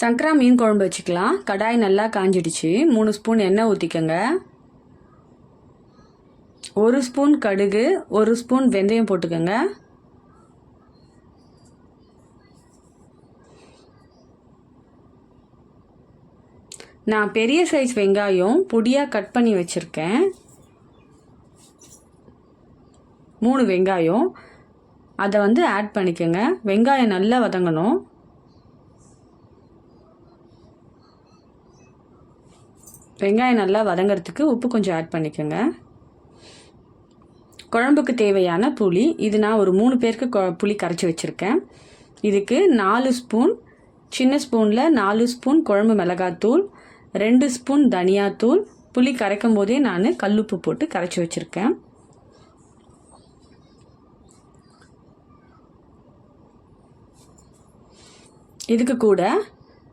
சங்கரா மீன் குழம்பு வச்சுக்கலாம். கடாய் நல்லா காஞ்சிடுச்சு. மூணு ஸ்பூன் எண்ணெய் ஊற்றிக்கோங்க ஒரு ஸ்பூன் கடுகு ஒரு ஸ்பூன் வெந்தயம் போட்டுக்கோங்க. நான் பெரிய சைஸ் வெங்காயம் பொடியாக கட் பண்ணி வச்சுருக்கேன். மூணு வெங்காயம். அதை வந்து ஆட் பண்ணிக்கோங்க. வெங்காயம் நல்லா வதங்கணும். வெங்காயம் நல்லா வதங்கிறதுக்கு உப்பு கொஞ்சம் ஆட் பண்ணிக்கோங்க. குழம்புக்கு தேவையான புளி இது நான் ஒரு மூணு பேருக்கு கொ- புளி கரைச்சி வச்சுருக்கேன். இதுக்கு நாலு ஸ்பூன் சின்ன ஸ்பூனில் நாலு ஸ்பூன் குழம்பு மிளகாத்தூள் ரெண்டு ஸ்பூன் தனியாத்தூள். புளி கரைக்கும் போதே நான் கல்லுப்பு போட்டு கரைச்சி வச்சுருக்கேன். இதுக்கு கூட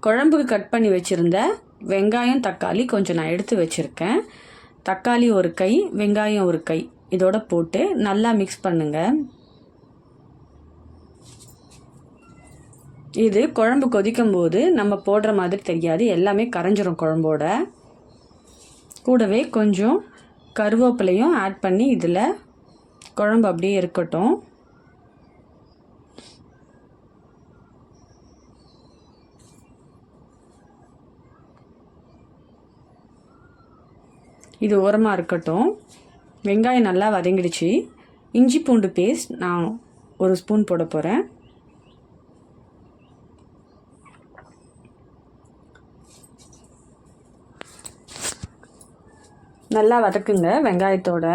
குழம்புக்கு கட் பண்ணி வச்சுருந்த வெங்காயம் தக்காளி கொஞ்சம் நான் எடுத்து வச்சுருக்கேன். தக்காளி ஒரு கை வெங்காயம் ஒரு கை. இதோட போட்டு நல்லா மிக்ஸ் பண்ணுங்கள் இது குழம்பு கொதிக்கும் போது நம்ம போடுற மாதிரி தெரியாது. எல்லாமே கரைஞ்சிரும் குழம்போட. கூடவே கொஞ்சம் கருவேப்பிலையும் ஆட் பண்ணி இதில் குழம்பு அப்படியே இருக்கட்டும். இது ஓரமாக இருக்கட்டும். வெங்காயம் நல்லா வதங்கிடுச்சு. இஞ்சி பூண்டு பேஸ்ட் நான் ஒரு ஸ்பூன் போட போகிறேன் நல்லா வதக்குங்க வெங்காயத்தோட.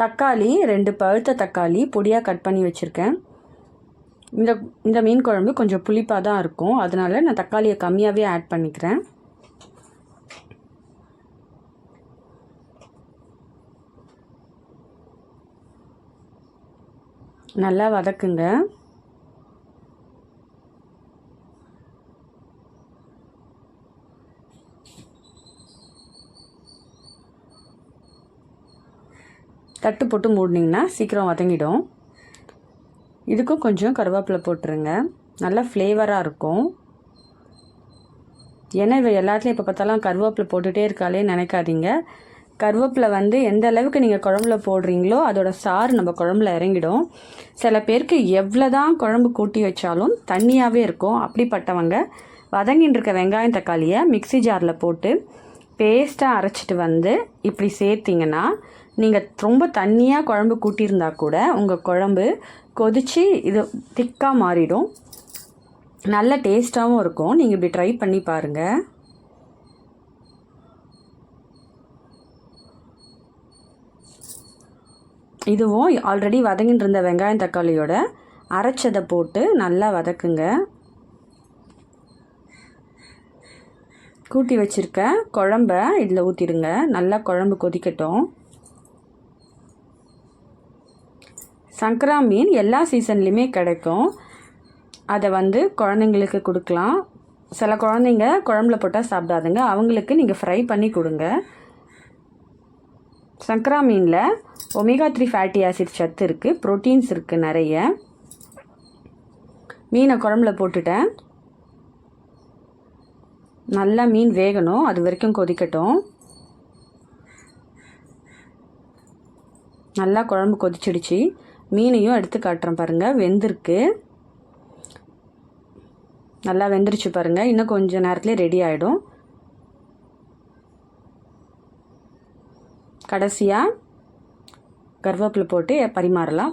தக்காளி ரெண்டு பழுத்த தக்காளி பொடியாக கட் பண்ணி வச்சுருக்கேன். இந்த இந்த மீன் குழம்பு கொஞ்சம் புளிப்பாக தான் இருக்கும். அதனால் நான் தக்காளியை கம்மியாகவே ஆட் பண்ணிக்கிறேன். நல்லா வதக்குங்க. தட்டு போட்டு மூடினீங்கன்னா சீக்கிரம் வதங்கிடும். இதுக்கும் கொஞ்சம் கருவேப்பிலை போட்டுருங்க. நல்லா ஃப்ளேவராக இருக்கும். ஏன்னா இவ எல்லாத்துலேயும் இப்போ பார்த்தாலும் கருவேப்பிலை போட்டுகிட்டே இருக்காளே நினைக்காதீங்க. கருவேப்பிலை வந்து எந்த அளவுக்கு நீங்கள் குழம்புல போடுறீங்களோ அதோட சாறு நம்ம குழம்புல இறங்கிடும். சில பேருக்கு எவ்வளோ தான் குழம்பு கூட்டி வச்சாலும் தண்ணியாகவே இருக்கும். அப்படிப்பட்டவங்க வதங்கின்னு இருக்க வெங்காயம் தக்காளியை மிக்ஸி ஜாரில் போட்டு பேஸ்ட்டாக அரைச்சிட்டு வந்து இப்படி சேர்த்திங்கன்னா நீங்கள் ரொம்ப தண்ணியாக குழம்பு கூட்டியிருந்தா கூட உங்கள் குழம்பு கொதித்து இது திக்காக மாறிடும். நல்ல டேஸ்ட்டாகவும் இருக்கும். நீங்கள் இப்படி ட்ரை பண்ணி பாருங்கள் இதுவும் ஆல்ரெடி வதங்கிட்டு இருந்த வெங்காயம் தக்காளியோட அரைச்சதை போட்டு நல்லா வதக்குங்க. கூட்டி வச்சுருக்க குழம்ப இதில் ஊற்றிடுங்க நல்லா குழம்பு கொதிக்கட்டும். சங்கரா மீன் எல்லா சீசன்லேயுமே கிடைக்கும். அதை வந்து குழந்தைங்களுக்கு கொடுக்கலாம். சில குழந்தைங்க குழம்புல போட்டால் சாப்பிடாதுங்க. அவங்களுக்கு நீங்கள் ஃப்ரை பண்ணி கொடுங்க. சங்கரா மீனில் ஒமேகா த்ரீ ஃபேட்டி ஆசிட் சத்து இருக்குது ப்ரோட்டீன்ஸ் இருக்குது நிறைய. மீனை குழம்புல போட்டுட்டேன். நல்லா மீன் வேகணும். அது வரைக்கும் கொதிக்கட்டும். நல்லா குழம்பு கொதிச்சிடுச்சு. மீனையும் எடுத்து காட்டுறேன் பாருங்கள் வெந்திருக்கு. நல்லா வெந்துருச்சு பாருங்கள் இன்னும் கொஞ்சம் நேரத்துலேயே ரெடி ஆகிடும் கடைசியாக கருவேப்பிலை போட்டு பரிமாறலாம்.